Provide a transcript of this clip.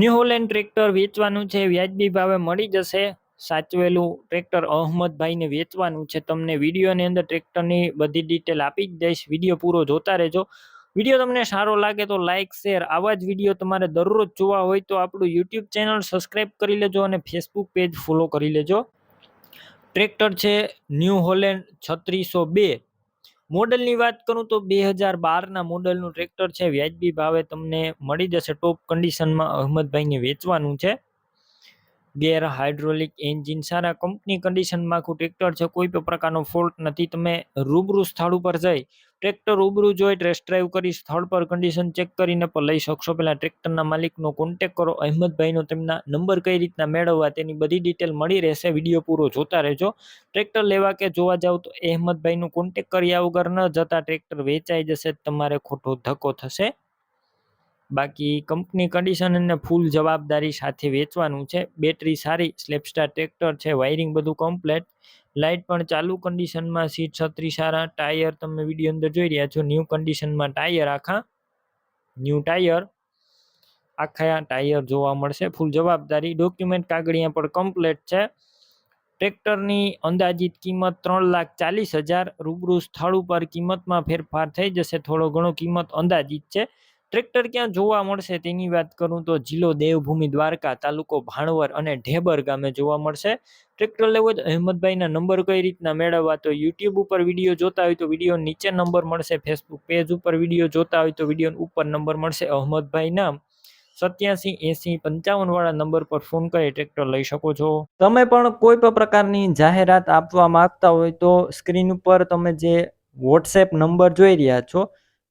New Holland tractor વેચવાનું છે, વ્યાજબી ભાવે મળી જશે. સાચવેલું ટ્રેક્ટર અહમદભાઈને વેચવાનું છે. તમને વિડીયોની અંદર ટ્રેક્ટરની બધી ડિટેલ આપી જ દઈશ. વીડિયો પૂરો જોતા રહેજો. વીડિયો તમને સારો લાગે તો લાઇક શેર આવા જ વીડિયો તમારે દરરોજ જોવા હોય તો આપણું યુટ્યુબ ચેનલ સબસ્ક્રાઈબ કરી લેજો અને ફેસબુક પેજ ફોલો કરી લેજો. ટ્રેક્ટર છે ન્યૂ હોલેન્ડ છત્રીસો બે. મોડલની વાત કરું તો બે હજાર બારના મોડલનું ટ્રેક્ટર છે, વ્યાજબી ભાવે તમને મળી જશે ટોપ કન્ડિશનમાં અહમદભાઈને વેચવાનું છે. ગેર હાઇડ્રોલિક એન્જિન સારા કંપની કન્ડિશનમાં આખું ટ્રેક્ટર છે, કોઈ પણ પ્રકારનો ફોલ્ટ નથી, તમે રૂબરૂ સ્થળ ઉપર જઈ ટ્રેક્ટર રૂબરૂ જોઈ ટેસ્ટ ડ્રાઈવ કરી સ્થળ પર કન્ડિશન ચેક કરીને પણ લઈ શકશો. પહેલાં ટ્રેક્ટરના માલિકનો કોન્ટેક કરો. અહેમદભાઈનો તેમના નંબર કઈ રીતના મેળવવા તેની બધી ડિટેલ મળી રહેશે. વીડિયો પૂરો જોતા રહેજો. ટ્રેક્ટર લેવા કે જોવા જાવ તો અહેમદભાઈનો કોન્ટેક કર્યા વગર ન જતા ટ્રેક્ટર વેચાઈ જશે. તમારે ખોટો ધક્કો થશે. બાકી કંપની કન્ડિશન અને ફૂલ જવાબદારી સાથે વેચવાનું છે. બેટરી સારી સ્લેપસ્ટાર ટ્રેક્ટર છે વાયરિંગ બધું કમ્પ્લેટ લાઇટ પણ ચાલુ કન્ડિશનમાં સીટ છત્રી સારા ટાયર તમે વીડિયો અંદર જોઈ રહ્યા છો ન્યૂ કન્ડિશનમાં ટાયર આખા ન્યૂ ટાયર આખા ટાયર જોવા મળશે ફૂલ જવાબદારી. ડોક્યુમેન્ટ કાગળિયા પણ કમ્પ્લેટ છે. ટ્રેક્ટરની અંદાજિત કિંમત ત્રણ લાખ ચાલીસ હજાર, રૂબરૂ સ્થળ ઉપર કિંમતમાં ફેરફાર થઈ જશે, થોડો ઘણો કિંમત અંદાજિત છે. ટ્રેક્ટર ક્યાં જોવા મળશે તેની વાત કરું તો જિલ્લો દેવભૂમિ દ્વારકા, તાલુકો ભાણવર અને ઢેબર ગામે જોવા મળશે. ટ્રેક્ટર લેવો તો અહેમદભાઈના નંબર કઈ રીતના મેળવવા તો યુટ્યુબ ઉપર વીડિયો જોતા હોય તો વીડિયો નીચે નંબર મળશે, ફેસબુક પેજ ઉપર વીડિયો જોતા હોય તો વીડિયો ઉપર નંબર મળશે અહમદભાઈના. સત્યાસી એસી પંચાવન વાળા નંબર પર ફોન કરી ટ્રેક્ટર લઈ શકો છો. તમે પણ કોઈ પણ પ્રકારની જાહેરાત આપવા માંગતા હોય તો સ્ક્રીન ઉપર તમે જે વોટ્સએપ નંબર જોઈ રહ્યા છો